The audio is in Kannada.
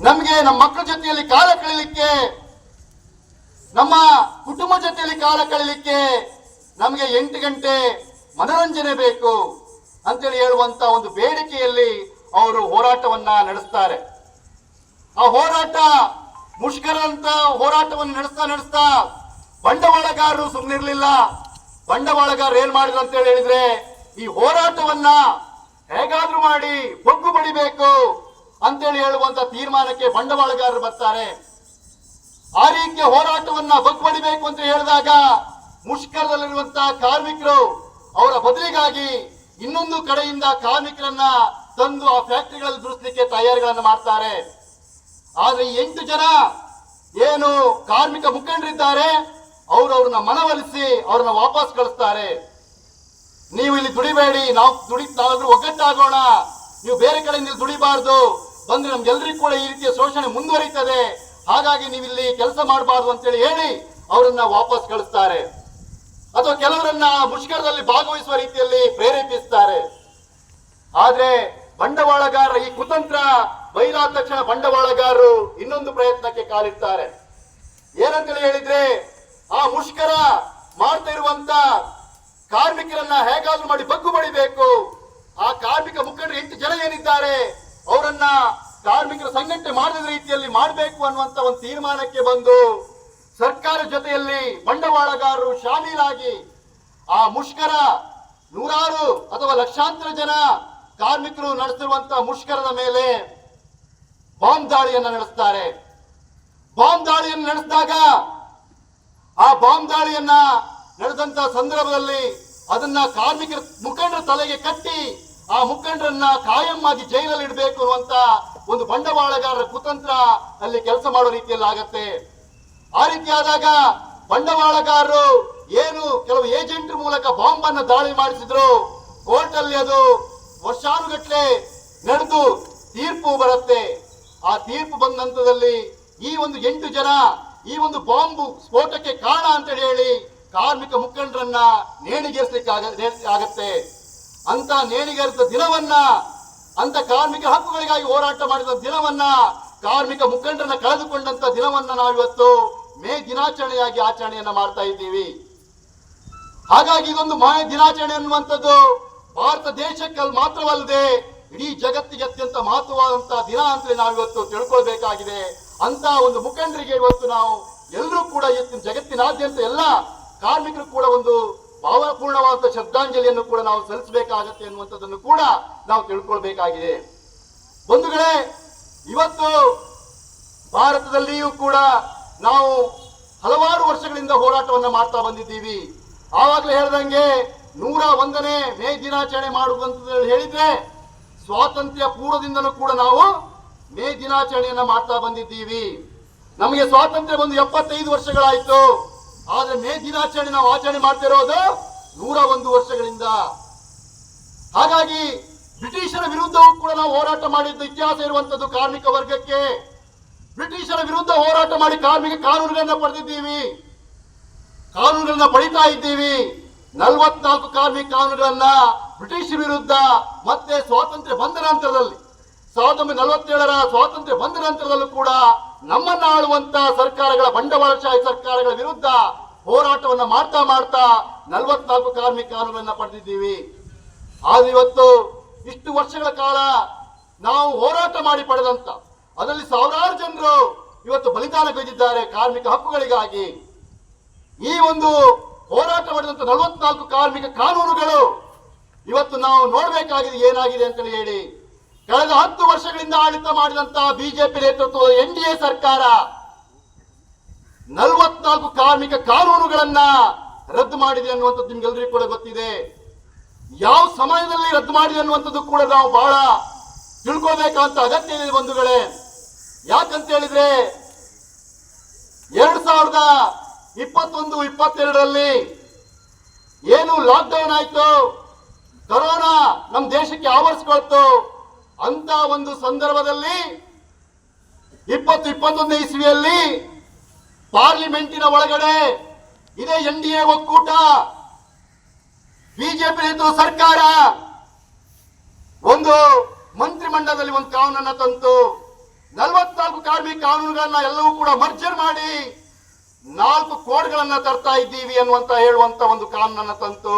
ನಮಗೆ ನಮ್ಮ ಮಕ್ಕಳ ಜೊತೆಯಲ್ಲಿ ಕಾಲ ಕಳೀಲಿಕ್ಕೆ ನಮ್ಮ ಕುಟುಂಬ ಜೊತೆಯಲ್ಲಿ ಕಾಲ ಕಳೀಲಿಕ್ಕೆ ನಮಗೆ ಎಂಟು ಗಂಟೆ ಮನೋರಂಜನೆ ಬೇಕು ಅಂತೇಳಿ ಹೇಳುವಂತ ಒಂದು ಬೇಡಿಕೆಯಲ್ಲಿ ಅವರು ಹೋರಾಟವನ್ನ ನಡೆಸ್ತಾರೆ. ಆ ಹೋರಾಟ ಮುಷ್ಕರ ಅಂತ ಹೋರಾಟವನ್ನು ನಡೆಸ್ತಾ ನಡೆಸ್ತಾ ಬಂಡವಾಳಗಾರರು ಸುಮ್ಮನಿರ್ಲಿಲ್ಲ ಬಂಡವಾಳಗಾರರು ಏನ್ ಮಾಡಿದ್ರು ಅಂತ ಹೇಳಿ ಹೇಳಿದ್ರೆ ಈ ಹೋರಾಟವನ್ನ ಹೇಗಾದ್ರೂ ಮಾಡಿ ಬೊಗ್ಗು ಬಡಿಬೇಕು. ಅಂತೇಳಿ ಹೇಳುವಂತ ತೀರ್ಮಾನಕ್ಕೆ ಬಂಡವಾಳಗಾರರು ಬರ್ತಾರೆ. ಆ ರೀತಿಯ ಹೋರಾಟವನ್ನ ಬಗ್ಗೊಡಿಬೇಕು ಅಂತ ಹೇಳಿದಾಗ ಮುಷ್ಕರದಲ್ಲಿರುವಂತಹ ಕಾರ್ಮಿಕರು ಅವರ ಬದಲಿಗಾಗಿ ಇನ್ನೊಂದು ಕಡೆಯಿಂದ ಕಾರ್ಮಿಕರನ್ನ ತಂದು ಆ ಫ್ಯಾಕ್ಟರಿಗಳಲ್ಲಿ ದುರಿಸಲಿಕ್ಕೆ ತಯಾರಿಗಳನ್ನು ಮಾಡ್ತಾರೆ. ಆದ್ರೆ ಎಂಟು ಜನ ಏನು ಕಾರ್ಮಿಕ ಮುಖಂಡರಿದ್ದಾರೆ, ಅವರು ಅವ್ರನ್ನ ಮನವೊಲಿಸಿ ಅವ್ರನ್ನ ವಾಪಸ್ ಕಳಿಸ್ತಾರೆ. ನೀವು ಇಲ್ಲಿ ದುಡಿಬೇಡಿ, ನಾವು ದುಡಿ ನಾವೆಲ್ಲರೂ ಒಗ್ಗಟ್ಟಾಗೋಣ, ನೀವು ಬೇರೆ ಕಡೆಯಿಂದ ದುಡಿಬಾರ್ದು ಬಂದ್ರೆ ನಮ್ಗೆಲ್ರಿಗೂ ಕೂಡ ಈ ರೀತಿಯ ಶೋಷಣೆ ಮುಂದುವರಿತದೆ. ಹಾಗಾಗಿ ನೀವು ಇಲ್ಲಿ ಕೆಲಸ ಮಾಡಬಾರ್ದು ಅಂತೇಳಿ ಹೇಳಿ ಅವರನ್ನ ವಾಪಸ್ ಕಳಿಸ್ತಾರೆ. ಅಥವಾ ಕೆಲವರನ್ನ ಮುಷ್ಕರದಲ್ಲಿ ಭಾಗವಹಿಸುವ ರೀತಿಯಲ್ಲಿ ಪ್ರೇರೇಪಿಸ್ತಾರೆ. ಆದ್ರೆ ಬಂಡವಾಳಗಾರರ ಈ ಕುತಂತ್ರ ಬೈಲಾದ ತಕ್ಷಣ ಬಂಡವಾಳಗಾರರು ಇನ್ನೊಂದು ಪ್ರಯತ್ನಕ್ಕೆ ಕಾಲಿಡ್ತಾರೆ. ಏನಂತೇಳಿ ಹೇಳಿದ್ರೆ ಆ ಮುಷ್ಕರ ಮಾಡ್ತಾ ಇರುವಂತ ಕಾರ್ಮಿಕರನ್ನ ಹೇಗಾದ್ರೂ ಮಾಡಿ ಬಗ್ಗು ಬಡಿಬೇಕು. ಆ ಕಾರ್ಮಿಕ ಮುಖಂಡರು ಎಂಟು ಜನ ಏನಿದ್ದಾರೆ? ಅವರನ್ನ ಕಾರ್ಮಿಕರ ಸಂಘಟನೆ ಮಾಡಿದ ರೀತಿಯಲ್ಲಿ ಮಾಡಬೇಕು ಅನ್ನುವಂತ ಒಂದು ತೀರ್ಮಾನಕ್ಕೆ ಬಂದು ಸರ್ಕಾರ ಜೊತೆಯಲ್ಲಿ ಬಂಡವಾಳಗಾರರು ಶಾಮೀಲಾಗಿ ಆ ಮುಷ್ಕರ ನೂರಾರು ಅಥವಾ ಲಕ್ಷಾಂತರ ಜನ ಕಾರ್ಮಿಕರು ನಡೆಸಿರುವಂತಹ ಮುಷ್ಕರದ ಮೇಲೆ ಬಾಂಬ್ ದಾಳಿಯನ್ನು ನಡೆಸ್ತಾರೆ. ಬಾಂಬ್ ದಾಳಿಯನ್ನು ನಡೆಸಿದಾಗ ಆ ಬಾಂಬ್ ದಾಳಿಯನ್ನ ನಡೆದಂತ ಸಂದರ್ಭದಲ್ಲಿ ಅದನ್ನ ಕಾರ್ಮಿಕರ ಮುಖಂಡರ ತಲೆಗೆ ಕಟ್ಟಿ ಆ ಮುಖಂಡರನ್ನ ಕಾಯಂ ಜೈಲಲ್ಲಿ ಇಡಬೇಕು ಅನ್ನುವಂತ ಒಂದು ಬಂಡವಾಳಗಾರರ ಕುತಂತ್ರ ಅಲ್ಲಿ ಕೆಲಸ ಮಾಡೋ ರೀತಿಯಲ್ಲಿ ಆಗತ್ತೆ. ಆ ರೀತಿಯಾದಾಗ ಬಂಡವಾಳಗಾರರು ಏನು ಕೆಲವು ಏಜೆಂಟ್ ಮೂಲಕ ಬಾಂಬ್ ಅನ್ನು ದಾಳಿ ಮಾಡಿಸಿದ್ರು. ಕೋರ್ಟ್ ಅಲ್ಲಿ ಅದು ವರ್ಷಾನುಗಟ್ಲೆ ನಡೆದು ತೀರ್ಪು ಬರುತ್ತೆ. ಆ ತೀರ್ಪು ಬಂದ ಹಂತದಲ್ಲಿ ಈ ಒಂದು ಎಂಟು ಜನ ಈ ಒಂದು ಬಾಂಬ್ ಸ್ಫೋಟಕ್ಕೆ ಕಾರಣ ಅಂತ ಹೇಳಿ ಕಾರ್ಮಿಕ ಮುಖಂಡರನ್ನ ನೇಣಿಗೇರಿಸಲಿಕ್ಕೆ ಆಗ- ಆಗತ್ತೆ. ಅಂತ ನೇಣಿಗೇರಿದ ದಿನವನ್ನ, ಅಂತ ಕಾರ್ಮಿಕ ಹಕ್ಕುಗಳಿಗಾಗಿ ಹೋರಾಟ ಮಾಡಿದ ದಿನವನ್ನ, ಕಾರ್ಮಿಕ ಮುಖಂಡರನ್ನ ಕಳೆದುಕೊಂಡಂತ ದಿನವನ್ನ ನಾವು ಇವತ್ತು ಮೇ ದಿನಾಚರಣೆಯಾಗಿ ಆಚರಣೆಯನ್ನ ಮಾಡ್ತಾ ಇದ್ದೀವಿ. ಹಾಗಾಗಿ ಇದೊಂದು ಮಾಯ ದಿನಾಚರಣೆ ಅನ್ನುವಂಥದ್ದು ಭಾರತ ದೇಶಕ್ಕೆ ಮಾತ್ರವಲ್ಲದೆ ಇಡೀ ಜಗತ್ತಿಗೆ ಅತ್ಯಂತ ಮಹತ್ವವಾದಂತಹ ದಿನ ಅಂತಲೇ ನಾವು ಇವತ್ತು ತಿಳ್ಕೊಳ್ಬೇಕಾಗಿದೆ. ಅಂತ ಒಂದು ಮುಖಂಡರಿಗೆ ಇವತ್ತು ನಾವು ಎಲ್ಲರೂ ಕೂಡ ಇವತ್ತಿನ ಜಗತ್ತಿನಾದ್ಯಂತ ಎಲ್ಲ ಕಾರ್ಮಿಕರು ಕೂಡ ಒಂದು ಭಾವಪೂರ್ಣವಾದ ಶ್ರದ್ಧಾಂಜಲಿಯನ್ನು ಕೂಡ ನಾವು ಸಲ್ಲಿಸಬೇಕಾಗತ್ತೆ ಅನ್ನುವಂಥದ್ದನ್ನು ಕೂಡ ನಾವು ತಿಳ್ಕೊಳ್ಬೇಕಾಗಿದೆ. ಬಂಧುಗಳೇ, ಇವತ್ತು ಭಾರತದಲ್ಲಿಯೂ ಕೂಡ ನಾವು ಹಲವಾರು ವರ್ಷಗಳಿಂದ ಹೋರಾಟವನ್ನು ಮಾಡ್ತಾ ಬಂದಿದ್ದೀವಿ. ಆವಾಗಲೇ ಹೇಳ್ದಂಗೆ ನೂರ ಒಂದನೇ ಮೇ ದಿನಾಚರಣೆ ಮಾಡುವಂಥದ್ದು ಹೇಳಿದ್ರೆ ಸ್ವಾತಂತ್ರ್ಯ ಪೂರ್ವದಿಂದಲೂ ಕೂಡ ನಾವು ಮೇ ದಿನಾಚರಣೆಯನ್ನ ಮಾಡ್ತಾ ಬಂದಿದ್ದೀವಿ. ನಮಗೆ ಸ್ವಾತಂತ್ರ್ಯ ಬಂದು ಎಪ್ಪತ್ತೈದು ವರ್ಷಗಳಾಯ್ತು. ಆದ್ರೆ ಮೇ ದಿನಾಚರಣೆ ನಾವು ಆಚರಣೆ ಮಾಡ್ತಿರೋದು ನೂರ ಒಂದು ವರ್ಷಗಳಿಂದ. ಹಾಗಾಗಿ ಬ್ರಿಟಿಷರ ವಿರುದ್ಧವೂ ಕೂಡ ನಾವು ಹೋರಾಟ ಮಾಡಿದ್ದು ಇತಿಹಾಸ ಇರುವಂತದ್ದು ಕಾರ್ಮಿಕ ವರ್ಗಕ್ಕೆ. ಬ್ರಿಟಿಷರ ವಿರುದ್ಧ ಹೋರಾಟ ಮಾಡಿ ಕಾರ್ಮಿಕ ಕಾನೂನುಗಳನ್ನ ಪಡೆದಿದ್ದೀವಿ. ಕಾನೂನುಗಳನ್ನ ಪಡಿತಾ ಇದ್ದೀವಿ. ನಲವತ್ನಾಲ್ಕು ಕಾರ್ಮಿಕ ಕಾನೂನುಗಳನ್ನ ಬ್ರಿಟಿಷ್ ವಿರುದ್ಧ ಮತ್ತೆ ಸ್ವಾತಂತ್ರ್ಯ ಬಂದ ನಂತರದಲ್ಲಿ, ಸಾವಿರದ ಒಂಬೈನೂರ ನಲವತ್ತೇಳರ ಸ್ವಾತಂತ್ರ್ಯ ಬಂದ ನಂತರದಲ್ಲೂ ಕೂಡ ನಮ್ಮನ್ನ ಆಳುವಂತ ಸರ್ಕಾರಗಳ ಬಂಡವಾಳಶಾಹಿ ಸರ್ಕಾರಗಳ ವಿರುದ್ಧ ಹೋರಾಟವನ್ನ ಮಾಡ್ತಾ ಮಾಡ್ತಾ ನಲವತ್ನಾಲ್ಕು ಕಾರ್ಮಿಕ ಕಾನೂನನ್ನ ಪಡೆದಿದ್ದೀವಿ. ಆದ್ರೆ ಇವತ್ತು ಇಷ್ಟು ವರ್ಷಗಳ ಕಾಲ ನಾವು ಹೋರಾಟ ಮಾಡಿ ಪಡೆದಂತ, ಅದರಲ್ಲಿ ಸಾವಿರಾರು ಜನರು ಇವತ್ತು ಬಲಿದಾನಗೈದಿದ್ದಾರೆ ಕಾರ್ಮಿಕ ಹಕ್ಕುಗಳಿಗಾಗಿ. ಈ ಒಂದು ಹೋರಾಟ ಮಾಡಿದಂತ ನಲವತ್ನಾಲ್ಕು ಕಾರ್ಮಿಕ ಕಾನೂನುಗಳು ಇವತ್ತು ನಾವು ನೋಡಬೇಕಾಗಿದೆ ಏನಾಗಿದೆ ಅಂತ ಹೇಳಿ. ಕಳೆದ ಹತ್ತು ವರ್ಷಗಳಿಂದ ಆಡಳಿತ ಮಾಡಿದಂತಹ ಬಿಜೆಪಿ ನೇತೃತ್ವದ ಎನ್ ಡಿ ಎ ಸರ್ಕಾರ ನಲವತ್ನಾಲ್ಕು ಕಾರ್ಮಿಕ ಕಾನೂನುಗಳನ್ನ ರದ್ದು ಮಾಡಿದೆ ಅನ್ನುವಂಥದ್ದು ನಿಮ್ಗೆಲ್ಲರಿಗೂ ಕೂಡ ಗೊತ್ತಿದೆ. ಯಾವ ಸಮಯದಲ್ಲಿ ರದ್ದು ಮಾಡಿದೆ ಅನ್ನುವಂಥದ್ದು ಕೂಡ ನಾವು ಬಹಳ ತಿಳ್ಕೊಳ್ಬೇಕಂತ ಅಗತ್ಯ ಇದೆ ಬಂಧುಗಳೇ. ಯಾಕಂತ ಹೇಳಿದ್ರೆ ಎರಡ್ ಸಾವಿರದ ಇಪ್ಪತ್ತೊಂದು, ಇಪ್ಪತ್ತೆರಡರಲ್ಲಿ ಏನು ಲಾಕ್ಡೌನ್ ಆಯ್ತು, ಕೊರೋನಾ ನಮ್ಮ ದೇಶಕ್ಕೆ ಆವರಿಸ್ಕೊಳ್ತು ಅಂತ ಒಂದು ಸಂದರ್ಭದಲ್ಲಿ ಇಪ್ಪತ್ತು ಇಪ್ಪತ್ತೊಂದನೇ ಇಸ್ವಿಯಲ್ಲಿ ಪಾರ್ಲಿಮೆಂಟಿನ ಒಳಗಡೆ ಇದೇ ಎನ್ ಡಿ ಎ ಒಕ್ಕೂಟ. ಬಿಜೆಪಿ ನೇತೃತ್ವ ಸರ್ಕಾರ. ಒಂದು ಮಂತ್ರಿಮಂಡಲದಲ್ಲಿ ಒಂದು ಕಾನೂನನ್ನು ತಂತು. ನಲವತ್ನಾಲ್ಕು ಕಾರ್ಮಿಕ ಕಾನೂನುಗಳನ್ನ ಎಲ್ಲವೂ ಕೂಡ ಮರ್ಜರ್ ಮಾಡಿ ನಾಲ್ಕು ಕೋಡ್ಗಳನ್ನ ತರ್ತಾ ಇದ್ದೀವಿ ಅನ್ನುವಂತ ಹೇಳುವಂತ ಒಂದು ಕಾನೂನನ್ನ ತಂತು.